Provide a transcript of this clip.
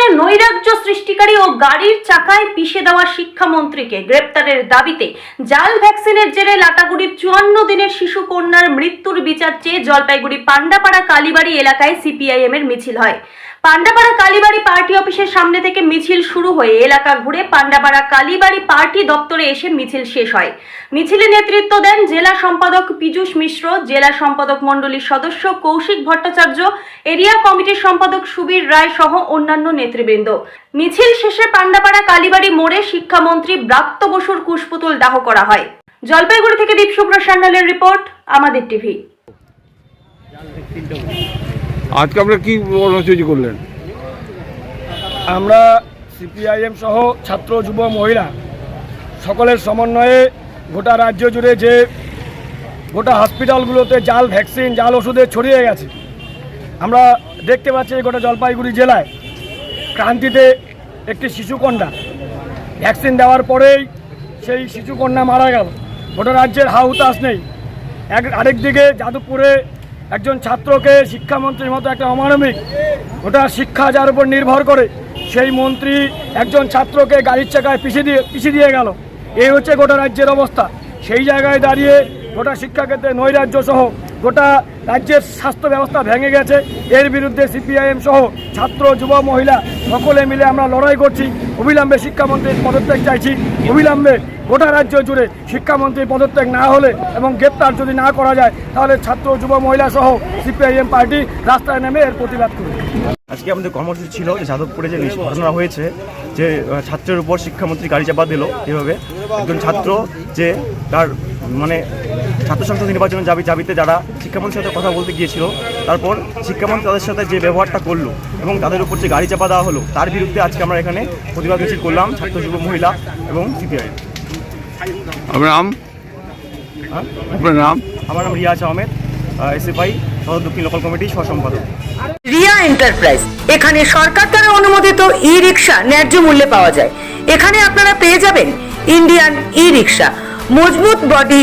আন্দোলনে নৈরাজ্য সৃষ্টিকারী ও গাড়ির চাকায় পিষে দেওয়া শিক্ষামন্ত্রীকে গ্রেপ্তারের দাবিতে জাল ভ্যাকসিনের জেরে লাটাগুড়ির চুয়ান্ন দিনের শিশু কন্যার মৃত্যুর বিচার চেয়ে জলপাইগুড়ি পান্ডাপাড়া কালীবাড়ি এলাকায় সিপিআইএম এর মিছিল হয়। পান্ডাপাড়া কালীবাড়ি পার্টি অফিসের সামনে থেকে মিছিল শুরু হয়ে এলাকা ঘুরে পান্ডাপাড়া কালীবাড়ি পার্টি দপ্তরে এসে মিছিল শেষ হয়। মিছিলে নেতৃত্ব দেন জেলা সম্পাদক পীযূষ মিশ্র, জেলা সম্পাদক মণ্ডলীর সদস্য কৌশিক ভট্টাচার্য, এরিয়া কমিটির সম্পাদক সুবীর রায় সহ অন্যান্য নেতৃবৃন্দ। মিছিল শেষে পান্ডাপাড়া কালীবাড়ি মোড়ে শিক্ষামন্ত্রী ব্রাত্য বসুর কুশপুতুল দাহ করা হয়। জলপাইগুড়ি থেকে দীপশুভ্র সান্যালের রিপোর্ট, আমাদের টিভি। আজকে আপনারা কি কর্মসূচি করলেন? আমরা সিপিআইএম সহ ছাত্র, যুব, মহিলা সকলের সমন্বয়ে গোটা রাজ্য জুড়ে যে গোটা হসপিটালগুলোতে জাল, ভ্যাকসিন, জাল ওষুধে ছড়িয়ে গেছে, আমরা দেখতে পাচ্ছি গোটা জলপাইগুড়ি জেলায় ক্রান্তিতে একটি শিশুকন্যা ভ্যাকসিন দেওয়ার পরেই সেই শিশুকন্যা মারা গেল। গোটা রাজ্যের হাউতাস নেই। এক আরেকদিকে যাদবপুরে একজন ছাত্রকে শিক্ষামন্ত্রীর মতো একটা অমানবিক ওটা শিক্ষা যার উপর নির্ভর করে, সেই মন্ত্রী একজন ছাত্রকে গাড়ির চাকায় পিছিয়ে দিয়ে পিছিয়ে দিয়ে গেল। এই হচ্ছে গোটা রাজ্যের অবস্থা। সেই জায়গায় দাঁড়িয়ে গোটা শিক্ষাক্ষেত্রে নৈরাজ্য সহ গোটা রাজ্যের স্বাস্থ্য ব্যবস্থা ভেঙে গেছে। এর বিরুদ্ধে সিপিআইএম সহ ছাত্র, যুব, মহিলা সকলে মিলে আমরা লড়াই করছি। অবিলম্বে শিক্ষামন্ত্রীর পদত্যাগ চাইছি। অবিলম্বে গোটা রাজ্য জুড়ে শিক্ষামন্ত্রীর পদত্যাগ না হলে এবং গ্রেপ্তার যদি না করা যায়, তাহলে ছাত্র, যুব, মহিলা সহ সিপিআইএম পার্টি রাস্তায় নেমে এর প্রতিবাদ করবে। আজকে আমাদের কর্মসূচি ছিল যে যাদবপুরে যে ঘটনা হয়েছে, যে ছাত্রের উপর শিক্ষামন্ত্রী গাড়ি চাপা দিল এভাবে। একজন ছাত্র যে তার মানে ছাত্র সংসদ নির্বাচনের যাবি যাবিতে যারা শিক্ষামন্ত্রীর সাথে কথা বলতে গিয়েছিল তারপর শিক্ষামন্ত্রী তাদের সাথে যে ব্যবহারটা করল এবং তাদের উপর যে গাড়ি চাপা দেওয়া হলো তার বিরুদ্ধে আজকে আমরা এখানে প্রতিবাদ মিছিল করলাম ছাত্র যুব মহিলা এবং সিপিআই। আপনার নাম? আপনার নাম? আমার নাম রিয়াজ আহমেদ এসএফআই সদর দক্ষিণ লোকাল কমিটি সহ সম্পাদক রিয়া এন্টারপ্রাইজ এখানে সরকার দ্বারা অনুমোদিত ই রিক্সা ন্যায্য মূল্যে পাওয়া যায়। এখানে আপনারা পেয়ে যাবেন ইন্ডিয়ান ই রিক্সা মজবুত বডি